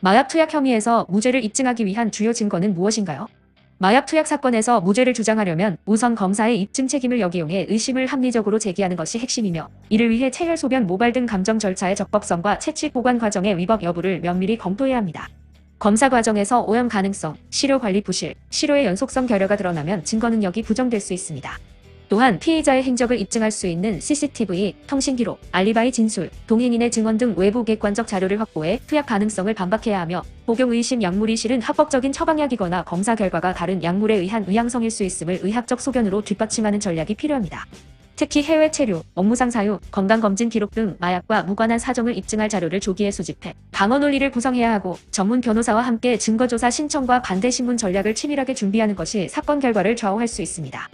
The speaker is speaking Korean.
마약 투약 혐의에서 무죄를 입증하기 위한 주요 증거는 무엇인가요? 마약 투약 사건에서 무죄를 주장하려면 우선 검사의 입증 책임을 역이용해 의심을 합리적으로 제기하는 것이 핵심이며 이를 위해 체혈 소변 모발 등 감정 절차의 적법성과 채취 보관 과정의 위법 여부를 면밀히 검토해야 합니다. 검사 과정에서 오염 가능성, 시료 관리 부실, 시료의 연속성 결여가 드러나면 증거 능력이 부정될 수 있습니다. 또한 피의자의 행적을 입증할 수 있는 CCTV, 통신기록, 알리바이 진술, 동행인의 증언 등 외부 객관적 자료를 확보해 투약 가능성을 반박해야 하며 복용 의심 약물이 실은 합법적인 처방약이거나 검사 결과가 다른 약물에 의한 의향성일 수 있음을 의학적 소견으로 뒷받침하는 전략이 필요합니다. 특히 해외 체류, 업무상 사유, 건강검진 기록 등 마약과 무관한 사정을 입증할 자료를 조기에 수집해 방어 논리를 구성해야 하고 전문 변호사와 함께 증거조사 신청과 반대 신문 전략을 치밀하게 준비하는 것이 사건 결과를 좌우할 수 있습니다.